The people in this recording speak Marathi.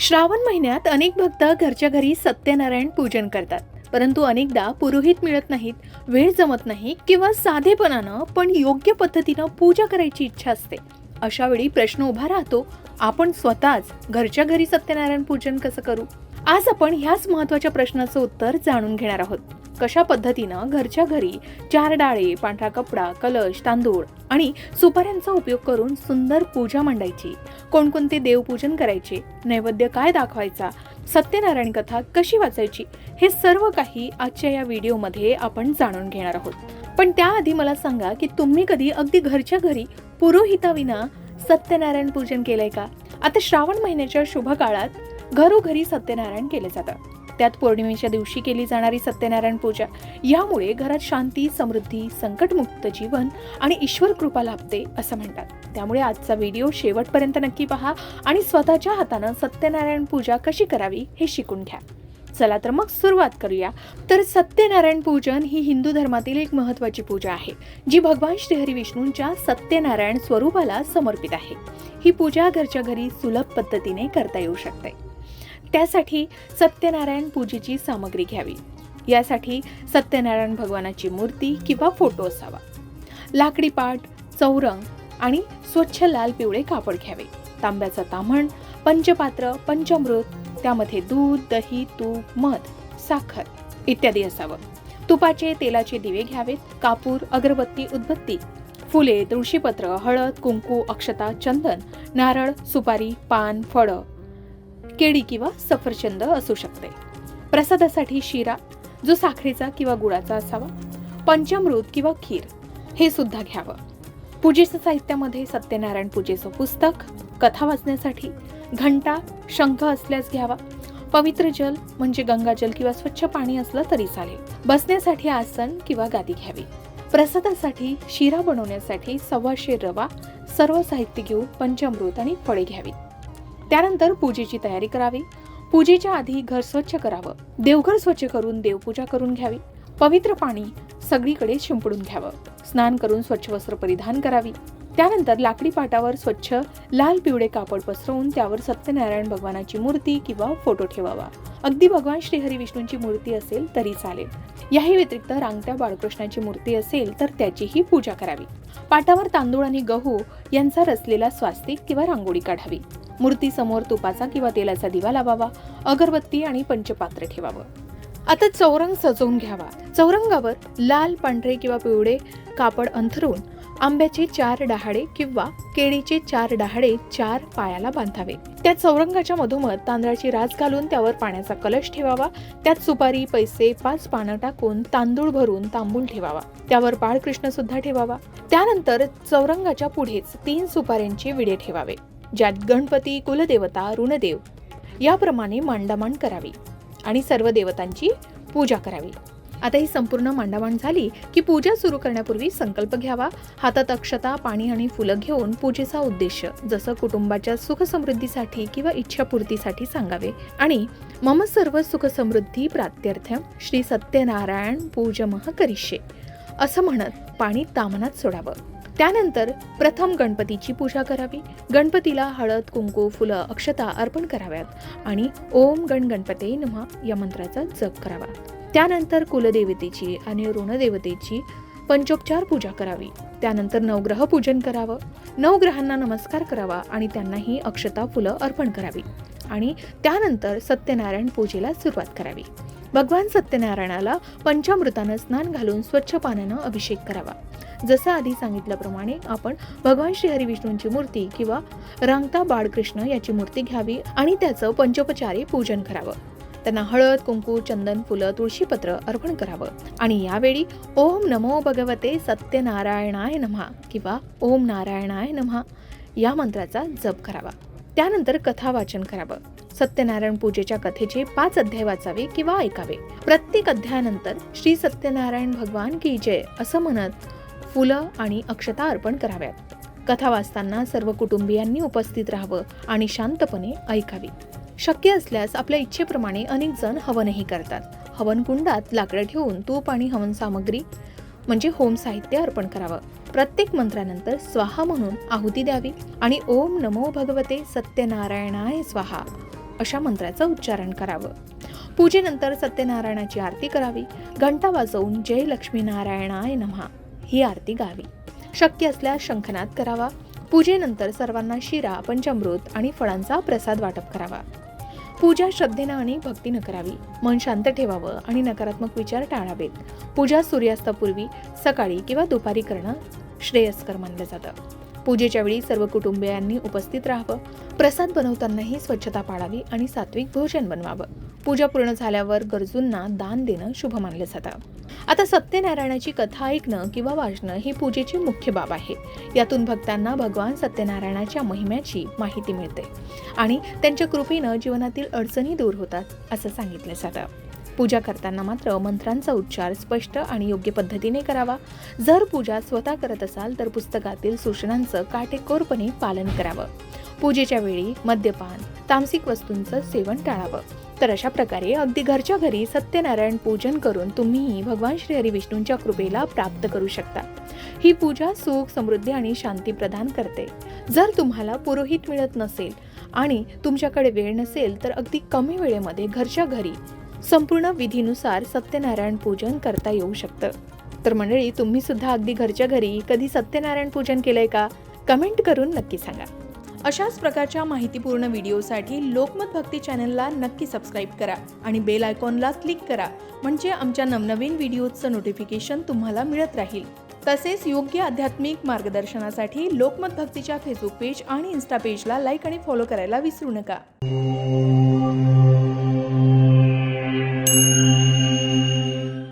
श्रावण महिन्यात अनेक भक्त घरच्या घरी सत्यनारायण पूजन करतात. परंतु अनेकदा पुरोहित मिळत नाहीत वेळ जमत नाही किंवा साधेपणानं पण योग्य पद्धतीनं पूजा करायची इच्छा असते. अशा वेळी प्रश्न उभा राहतो आपण स्वतःच घरच्या घरी सत्यनारायण पूजन कसं करू? आज आपण ह्याच महत्त्वाच्या प्रश्नाचं उत्तर जाणून घेणार आहोत. कशा पद्धतीनं घरच्या घरी चार डाळे पांढरा कपडा कलश तांदूळ आणि सुपाऱ्यांचा उपयोग करून सुंदर पूजा मांडायची. कोणकोणते देवपूजन करायचे नैवेद्य काय दाखवायचा सत्यनारायण कथा कशी वाचायची हे सर्व काही आजच्या या व्हिडिओमध्ये आपण जाणून घेणार आहोत. पण त्याआधी मला सांगा की तुम्ही कधी अगदी घरच्या घरी पुरोहिताविना सत्यनारायण पूजन केलंय का? आता श्रावण महिन्याच्या शुभ काळात घरोघरी सत्यनारायण केले जातात त्यात पौर्णिमेच्या दिवशी केली जाणारी सत्यनारायण पूजा. यामुळे घरात शांती समृद्धी संकटमुक्त जीवन आणि ईश्वर कृपा लाभते असं म्हणतात. त्यामुळे आजचा व्हिडिओ शेवटपर्यंत नक्की पहा आणि स्वतःच्या हातानं सत्यनारायण पूजा कशी करावी हे शिकून घ्या. चला तर मग सुरुवात करूया. तर सत्यनारायण पूजन ही हिंदू धर्मातील एक महत्वाची पूजा आहे जी भगवान श्रीहरी विष्णूंच्या सत्यनारायण स्वरूपाला समर्पित आहे. ही पूजा घरच्या घरी सुलभ पद्धतीने करता येऊ शकते. त्यासाठी सत्यनारायण पूजेची सामग्री घ्यावी. यासाठी सत्यनारायण भगवानाची मूर्ती किंवा फोटो असावा. लाकडी पाट चौरंग आणि स्वच्छ लाल पिवळे कापड घ्यावे. तांब्याचं ताम्हण पंचपात्र पंचामृत त्यामध्ये दूध दही तूप मध साखर इत्यादी असावं. तुपाचे तेलाचे दिवे घ्यावेत कापूर अगरबत्ती उदबत्ती फुले तुळशीपत्र हळद कुंकू अक्षता चंदन नारळ सुपारी पान फळं केळी किंवा सफरचंद असू शकते. प्रसादासाठी शिरा जो साखरेचा किंवा गुळाचा असावा पंचामृत किंवा खीर हे सुद्धा घ्यावं. पूजेच्या साहित्यामध्ये सत्यनारायण पूजेचं पुस्तक कथा वाचण्यासाठी घंटा शंख असल्यास घ्यावा. पवित्र जल म्हणजे गंगाजल किंवा स्वच्छ पाणी असलं तरी चालेल. बसण्यासाठी आसन किंवा गादी घ्यावी. प्रसादासाठी शिरा बनवण्यासाठी सव्वाशे रवा सर्व साहित्य घेऊन पंचामृत आणि फळे घ्यावीत त्यानंतर पूजेची तयारी करावी. पूजेच्या आधी घर स्वच्छ करावं. देवघर स्वच्छ करून देवपूजा करून घ्यावी. पवित्र पाणी सगळीकडे शिंपडून घ्यावं. स्नान करून स्वच्छ वस्त्र परिधान करावी. त्यानंतर लाकडी पाटावर स्वच्छ लाल पिवळे कापड पसरवून त्यावर सत्यनारायण भगवानाची मूर्ती किंवा फोटो ठेवावा. अगदी भगवान श्रीहरी विष्णूंची मूर्ती असेल तरी चालेल. याही व्यतिरिक्त रांगत्या बाळकृष्णाची मूर्ती असेल तर त्याचीही पूजा करावी. पाटावर तांदूळ आणि गहू यांचा रचलेला स्वास्तिक किंवा रांगोळी काढावी. मूर्तीसमोर तुपाचा किंवा तेलाचा दिवा लावावा अगरबत्ती आणि पंचपात्र ठेवावं. आता चौरंग सजवून घ्यावा. चौरंगावर लाल पांढरे किंवा पिवळे कापड अंथरून आंब्याचे चार डहाळे किंवा केळीचे चार डहाळे चार पायाला बांधावे. त्या चौरंगाच्या मधोमध तांदळाची रास घालून त्यावर पाण्याचा कलश ठेवावा. त्यात सुपारी पैसे पाच पानं टाकून तांदूळ भरून तांबूल ठेवावा. त्यावर बाळकृष्ण सुद्धा ठेवावा. त्यानंतर चौरंगाच्या पुढेच तीन सुपाऱ्यांचे विडे ठेवावे. ज्यात गणपती कुलदेवता ऋणदेव याप्रमाणे मांडामांड करावी आणि सर्व देवतांची पूजा करावी. आता ही संपूर्ण मांडामांड झाली की पूजा सुरू करण्यापूर्वी संकल्प घ्यावा. हातात अक्षता पाणी आणि फुलं घेऊन पूजेचा उद्देश जसं कुटुंबाच्या सुख समृद्धीसाठी किंवा इच्छापूर्तीसाठी सांगावे. आणि मम सर्व सुखसमृद्धी प्रात्यर्थ श्री सत्यनारायण पूजमह करिष्ये असं म्हणत पाणी तामनात सोडावं. त्यानंतर प्रथम गणपतीची पूजा करावी. गणपतीला हळद कुंकू फुलं अक्षता अर्पण कराव्यात आणि ओम गण गणपते नमः या मंत्राचा जप करावा. त्यानंतर कुलदेवतेची आणि ऋणदेवतेची पंचोपचार पूजा करावी. त्यानंतर नवग्रह पूजन करावं. नवग्रहांना नमस्कार करावा आणि त्यांनाही अक्षता फुलं अर्पण करावी आणि त्यानंतर सत्यनारायण पूजेला सुरुवात करावी. भगवान सत्यनारायणाला पंचामृतानं स्नान घालून स्वच्छ पाण्यानं अभिषेक करावा. जसं आधी सांगितल्याप्रमाणे आपण भगवान श्री हरिविष्णूंची मूर्ती किंवा रांगता बाळकृष्ण याची मूर्ती घ्यावी आणि त्याचं पंचोपचारी पूजन करावं. त्यांना हळद कुंकू चंदन फुलं तुळशीपत्र अर्पण करावं. आणि यावेळी ओम नमो भगवते सत्यनारायणाय नमहा किंवा ओम नारायणाय नमहा या मंत्राचा जप करावा. त्यानंतर कथा वाचन करावं. सत्यनारायण पूजेच्या कथेचे पाच अध्याय वाचावे किंवा ऐकावे. प्रत्येक अध्यायानंतर श्री सत्यनारायण भगवान की जय असं म्हणत फुलं आणि अक्षता अर्पण कराव्यात. कथा वाचताना सर्व कुटुंबियांनी उपस्थित राहावं आणि शांतपणे ऐकावी. शक्य असल्यास आपल्या इच्छेप्रमाणे अनेक जण हवनही करतात. हवन कुंडात लाकडं ठेवून तूप आणि हवन सामग्री म्हणजे होम साहित्य अर्पण करावं. प्रत्येक मंत्रानंतर स्वाहा म्हणून आहुती द्यावी आणि ओम नमो भगवते सत्यनारायणाय स्वाहा अशा मंत्राचं उच्चारण करावं. पूजेनंतर सत्यनारायणाची आरती करावी. घंटा वाजवून जय लक्ष्मी नारायणाय ही आरती गावी. शक्य असल्यास शंखनाद करावा. पूजेनंतर सर्वांना शिरा पंचामृत आणि फळांचा प्रसाद वाटप करावा. पूजा श्रद्धेनं आणि भक्तीनं करावी. मन शांत ठेवावं आणि नकारात्मक विचार टाळावेत. पूजा सूर्यास्तापूर्वी सकाळी किंवा दुपारी करणं श्रेयस्कर मानलं जातं. पूजेच्या वेळी सर्व कुटुंबियांनी उपस्थित राहावं. प्रसाद बनवतानाही स्वच्छता पाळावी आणि सात्विक भोजन बनवावं. पूजा पूर्ण झाल्यावर गरजूंना दान देणं शुभ मानलं जातं. आता सत्यनारायणाची कथा ऐकणं किंवा वाचणं ही पूजेची मुख्य बाब आहे. यातून भक्तांना भगवान सत्यनारायणाच्या महिम्याची माहिती मिळते आणि त्यांच्या कृपेनं जीवनातील अडचणी दूर होतात असं सांगितलं जातं. पूजा करताना मात्र मंत्रांचा उच्चार स्पष्ट आणि योग्य पद्धतीने करावा. जर पूजा स्वतः करत असाल तर पुस्तकातील सूचनांचं काटेकोरपणे पालन करावं. पूजेच्या वेळी मद्यपान तामसिक वस्तूंचं सेवन टाळावं. तर अशा प्रकारे अगदी घरच्या घरी सत्यनारायण पूजन करून तुम्हीही भगवान श्री हरी विष्णूंच्या कृपेला प्राप्त करू शकता. ही पूजा सुख समृद्धी आणि शांती प्रदान करते. जर तुम्हाला पुरोहित मिळत नसेल आणि तुमच्याकडे वेळ नसेल तर अगदी कमी वेळेमध्ये घरच्या घरी संपूर्ण विधीनुसार सत्यनारायण पूजन करता येऊ शकतं. तर मंडळी तुम्ही सुद्धा अगदी घरच्या घरी कधी सत्यनारायण पूजन केलंय का? कमेंट करून नक्की सांगा. अशाच प्रकारच्या माहितीपूर्ण व्हिडिओसाठी लोकमत भक्ती चॅनलला नक्की सबस्क्राईब करा आणि बेल आयकॉनला क्लिक करा म्हणजे आमच्या नवनवीन व्हिडिओचं नोटिफिकेशन तुम्हाला मिळत राहील. तसेच योग्य आध्यात्मिक मार्गदर्शनासाठी लोकमत भक्तीच्या फेसबुक पेज आणि इन्स्टा पेजला लाईक आणि फॉलो करायला विसरू नका.